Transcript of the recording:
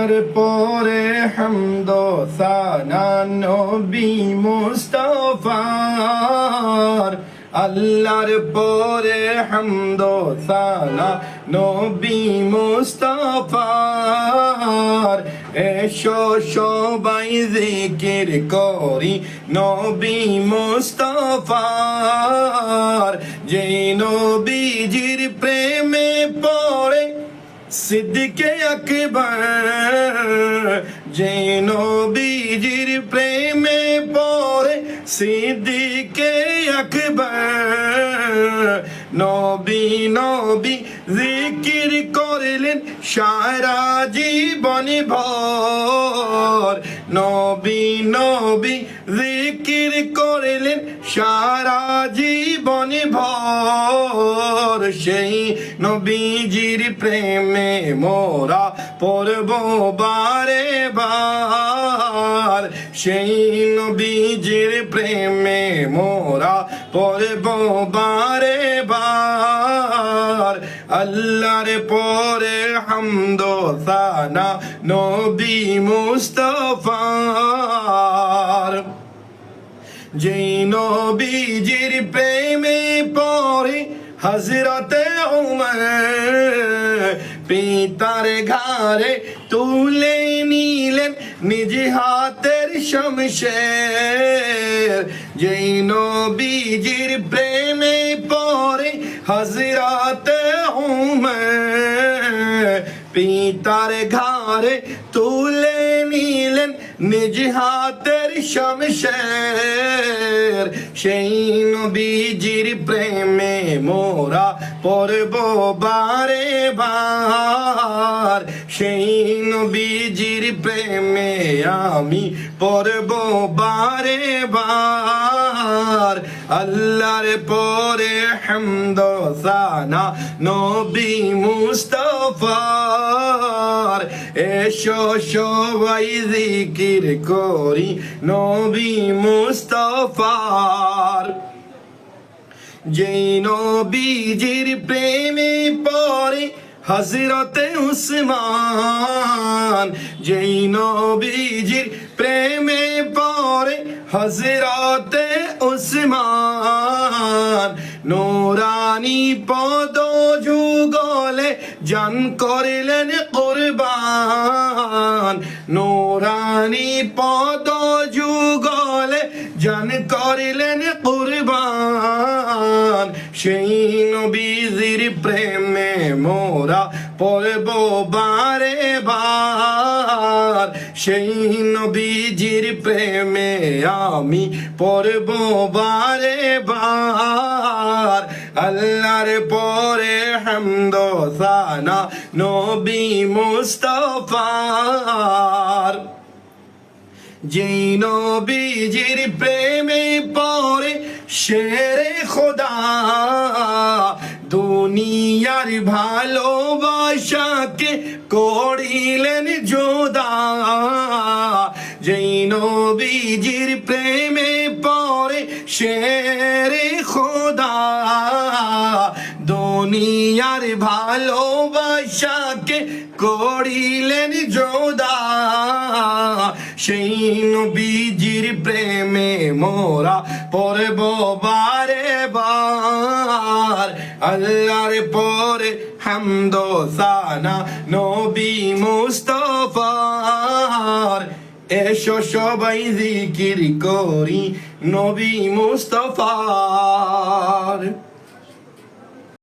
আল্লাহর পরে হামদ নবী মুস্তফার। আল্লাহর পরে হামদ নবী মুস্তফার। এসো সবাই জিকির করি নবী মুস্তফার। সিদ্দিকে আকবর যে নবীজির প্রেমে পড়ে সিদ্দিকে আকবর। নবী নবী জিকির করলেন সারা জীবন ভর। নবী নবী জিকির করলেন সারা জীবন ভর। সেই নবীজির প্রেমে মোরা পড়ব বারে বার। সেই নবীজির প্রেমে মোরা পড়ব বারে বার। আল্লাহর পরে হামদ সানা নবী মুস্তফার। যেই নবীজির প্রেমে পরে হজরতে উমর পিতার ঘাড়ে তুলে নিলেন নিজ হাতের শমশের। যেই নবীজির প্রেমে পরে হজরতে উমর পিতার ঘাড়ে তুলে নিলেন নিজ হাতের শমশের সেই নবীজির প্রেমে মোরা পড়ব বারে বার সেই নবীজির প্রেমে আমি পড়ব বারে বার আল্লাহর পরে হামদ নবী মুস্তফার এসো সবাই জিকির করি নবী মুস্তফার। যেই নবীজির প্রেমে পরে হজরতে উসমান। যেই নবীজির প্রেমে পরে হজরতে উসমান। নোরানি পদ যুগলে জান করিলেন নোরানি পদ যুগলে জান করিলেন কোরবান। সেই নবীজির প্রেমে মোরা পড়ব বারে বার। সেই নবীজির প্রেমে আমি পড়ব বারে বার। আল্লাহর পরে হামদ সানা নবী মুস্তফার যেই নবীজির প্রেমে পরে শেরে খোদা। দুনিয়ার ভালোবাসাকে করিলেন যোদা যেই নবীজির প্রেমে পরে শেরে খোদা। দুনিয়ার ভালোবাসাকে করিলেন যোদা সেই নবীজির প্রেমে মোরা পড়ব বারে বার। আল্লাহর পরে হামদ সানা নবী মুস্তফার। এসো সবাই জিকির করি নবী মুস্তফার।